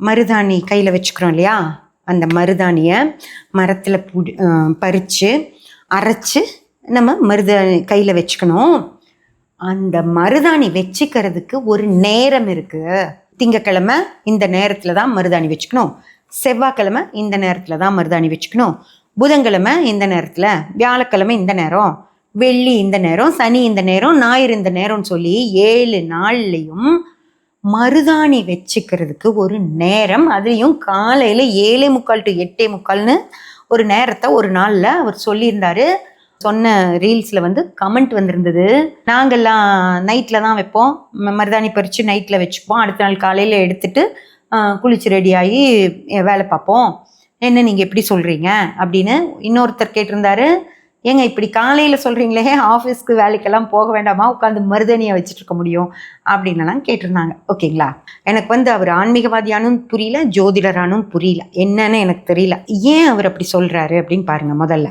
மருதாணி கையில் வச்சுக்கிறோம் இல்லையா? அந்த மருதாணியை மரத்தில் புடி பறித்து அரைச்சி நம்ம மருதாணி கையில் வச்சுக்கணும். அந்த மருதாணி வச்சுக்கிறதுக்கு ஒரு நேரம் இருக்குது திங்கக்கிழமை இந்த நேரத்தில் தான் மருதாணி வச்சுக்கணும். செவ்வாய்க்கிழமை இந்த நேரத்தில் தான் மருதாணி வச்சுக்கணும். புதன்கிழமை இந்த நேரத்தில் வியாழக்கிழமை இந்த நேரம் வெள்ளி இந்த நேரம் சனி இந்த நேரம் ஞாயிறு இந்த நேரம்னு சொல்லி ஏழு நாள்லையும் மருதாணி வச்சுக்கிறதுக்கு ஒரு நேரம். அதுலேயும் காலையில் ஏழே முக்கால் டு எட்டே முக்கால்னு ஒரு நேரத்தை ஒரு நாளில் அவர் சொல்லியிருந்தாரு. சொன்ன ரீல்ஸில் வந்து கமெண்ட் வந்திருந்தது. நாங்கள்லாம் நைட்டில் தான் வைப்போம். மருதாணி பறித்து நைட்டில் வச்சுப்போம். அடுத்த நாள் காலையில் எடுத்துட்டு ஆ, குளிச்சு ரெடியாகி வேலை பார்ப்போம். என்ன நீங்கள் எப்படி சொல்கிறீங்க அப்படின்னு இன்னொருத்தர் கேட்டிருந்தாரு. ஏங்க இப்படி காலையில் சொல்கிறீங்களே ஆஃபீஸ்க்கு வேலைக்கெல்லாம் போக வேண்டாமா? உட்காந்து மருதனியை வச்சுட்டு இருக்க முடியும் அப்படின்லாம் கேட்டிருந்தாங்க. ஓகேங்களா? எனக்கு வந்து அவர் ஆன்மீகவாதியானும் புரியல ஜோதிடரானும் புரியல. என்னன்னு எனக்கு தெரியல. ஏன் அவர் அப்படி சொல்கிறாரு அப்படின்னு பாருங்கள் முதல்ல.